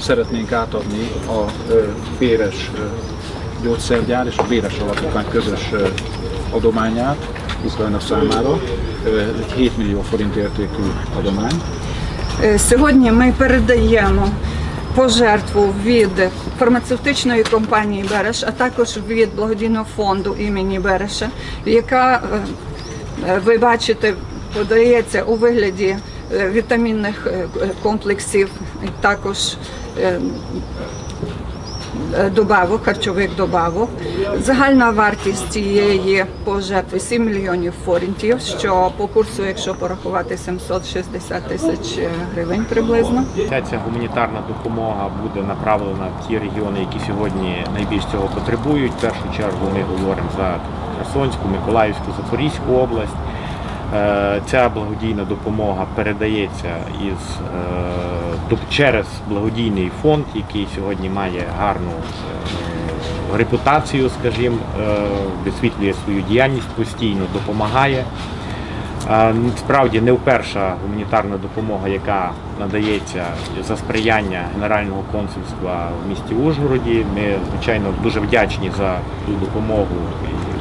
Szeretnénk átadni a Béres gyógyszergyár és a Béres Alapítvány közös adományát Ukrajna számára. Egy 7 millió forint értékű adomány. Е, Сьогодні ми передаємо пожертву від фармацевтичної компанії Береш, а також від благодійного фонду імені Береша, яка е, е, ви бачите подається у вигляді е, вітамінних е, комплексів, також е, е, добавок, харчових добавок. Загальна вартість цієї пожертви 7 мільйонів форінтів, що по курсу, якщо порахувати 760 тисяч е, гривень приблизно. Ця гуманітарна допомога буде направлена в ті регіони, які сьогодні найбільш цього потребують. В першу чергу ми говоримо за Херсонську, Миколаївську, Запорізьку область. Е, Ця благодійна допомога передається із, е, через благодійний фонд, який сьогодні має гарну е, репутацію, скажімо, висвітлює свою діяльність постійно, допомагає. Справді не вперша гуманітарна допомога, яка надається за сприяння Генерального консульства в місті Ужгороді. Ми, звичайно, дуже вдячні за ту допомогу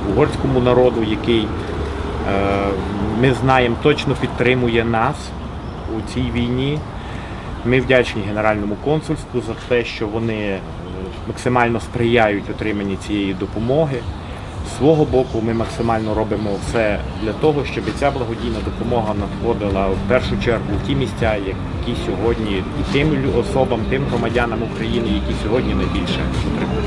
угорському народу, який е, ми знаємо точно підтримує нас у цій війні. Ми вдячні Генеральному консульству за те, що вони е, максимально сприяють отриманні цієї допомоги. З свого боку, ми максимально робимо все для того, щоб ця благодійна допомога надходила в першу чергу в ті місця, які сьогодні і тим особам, тим громадянам України, які сьогодні найбільше потребують.